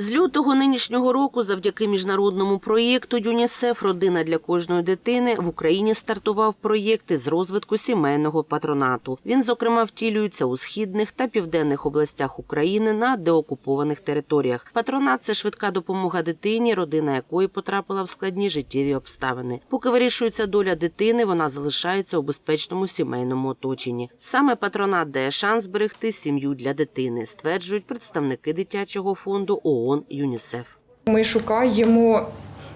З лютого нинішнього року, завдяки міжнародному проєкту ЮНІСЕФ Родина для кожної дитини в Україні стартував проєкт із розвитку сімейного патронату. Він, зокрема, втілюється у східних та південних областях України на деокупованих територіях. Патронат це швидка допомога дитині, родина якої потрапила в складні життєві обставини. Поки вирішується доля дитини, вона залишається у безпечному сімейному оточенні. Саме патронат дає шанс зберегти сім'ю для дитини, стверджують представники дитячого фонду ООН ЮНІСЕФ. Ми шукаємо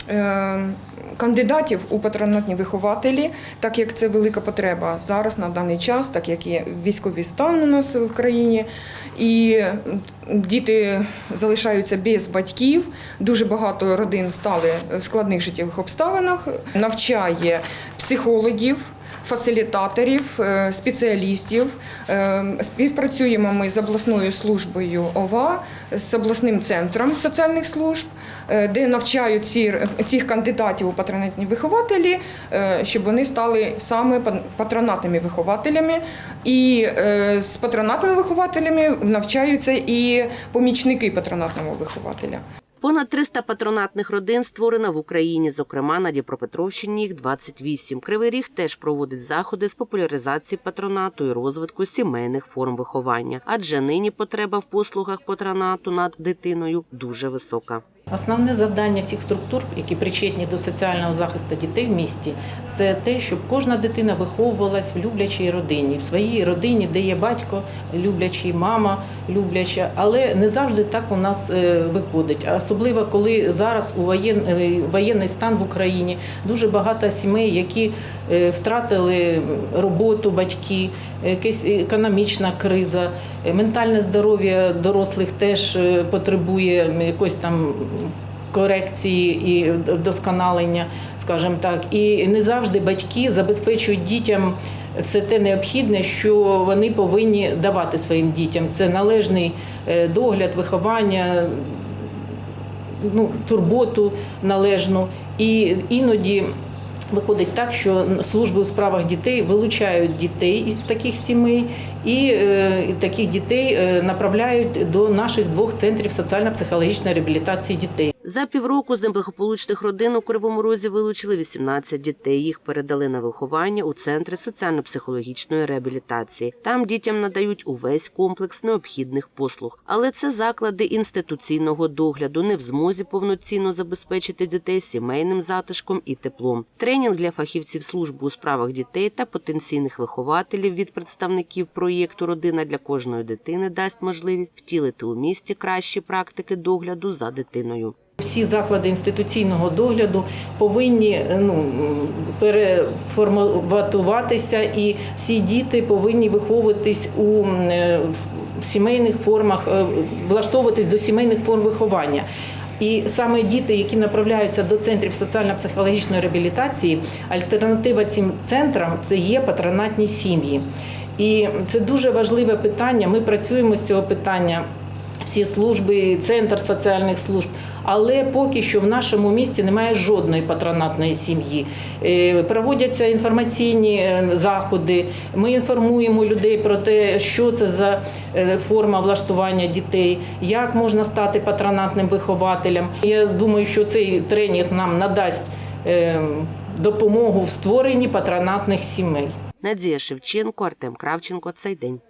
е, кандидатів у патронатні вихователі, так як це велика потреба зараз на даний час, так як є військовий стан у нас в країні, і діти залишаються без батьків. Дуже багато родин стали в складних життєвих обставинах. Навчає психологів. Фасилітаторів, е, спеціалістів Е, співпрацюємо ми з обласною службою ОВА, з обласним центром соціальних служб, е, де навчають ці, цих кандидатів у патронатні вихователі, щоб вони стали саме пат- патронатними вихователями. І з патронатними вихователями навчаються і помічники патронатного вихователя. Понад 300 патронатних родин створено в Україні, зокрема на Дніпропетровщині їх 28. Кривий Ріг теж проводить заходи з популяризації патронату і розвитку сімейних форм виховання, адже нині потреба в послугах патронату над дитиною дуже висока. Основне завдання всіх структур, які причетні до соціального захисту дітей в місті, це те, щоб кожна дитина виховувалась в люблячій родині, в своїй родині, де є батько люблячий, мама любляча, але не завжди так у нас е, виходить. Особливо коли зараз у е, воєнний стан в Україні дуже багато сімей, які е, втратили роботу батьки, якась економічна криза, ментальне здоров'я дорослих теж потребує якось там корекції і вдосконалення, скажімо так. І не завжди батьки забезпечують дітям все те необхідне, що вони повинні давати своїм дітям. Це належний е, догляд, виховання, ну, турботу належну. І іноді виходить так, що служби у справах дітей вилучають дітей із таких сімей, і е, таких дітей е, направляють до наших двох центрів соціально-психологічної реабілітації дітей. За півроку з неблагополучних родин у Кривому Розі вилучили 18 дітей. Їх передали на виховання у центри соціально-психологічної реабілітації. Там дітям надають увесь комплекс необхідних послуг. Але це заклади інституційного догляду не в змозі повноцінно забезпечити дітей сімейним затишком і теплом. Тренінг для фахівців служби у справах дітей та потенційних вихователів від представників проєкту Родина для кожної дитини дасть можливість втілити у місті кращі практики догляду за дитиною. Всі заклади інституційного догляду повинні ну, переформатуватися, і всі діти повинні виховуватись у е, сімейних формах, е, влаштовуватись до сімейних форм виховання. І саме діти, які направляються до центрів соціально-психологічної реабілітації, альтернатива цим центрам це є патронатні сім'ї. І це дуже важливе питання. Ми працюємо з цього питання всі служби, центр соціальних служб. Але поки що в нашому місті немає жодної патронатної сім'ї. Е, Проводяться інформаційні е, заходи. Ми інформуємо людей про те, що це за е, форма влаштування дітей, як можна стати патронатним вихователем. Я думаю, що цей тренінг нам надасть допомогу в створенні патронатних сімей. Надія Шевченко, Артем Кравченко. Цей день.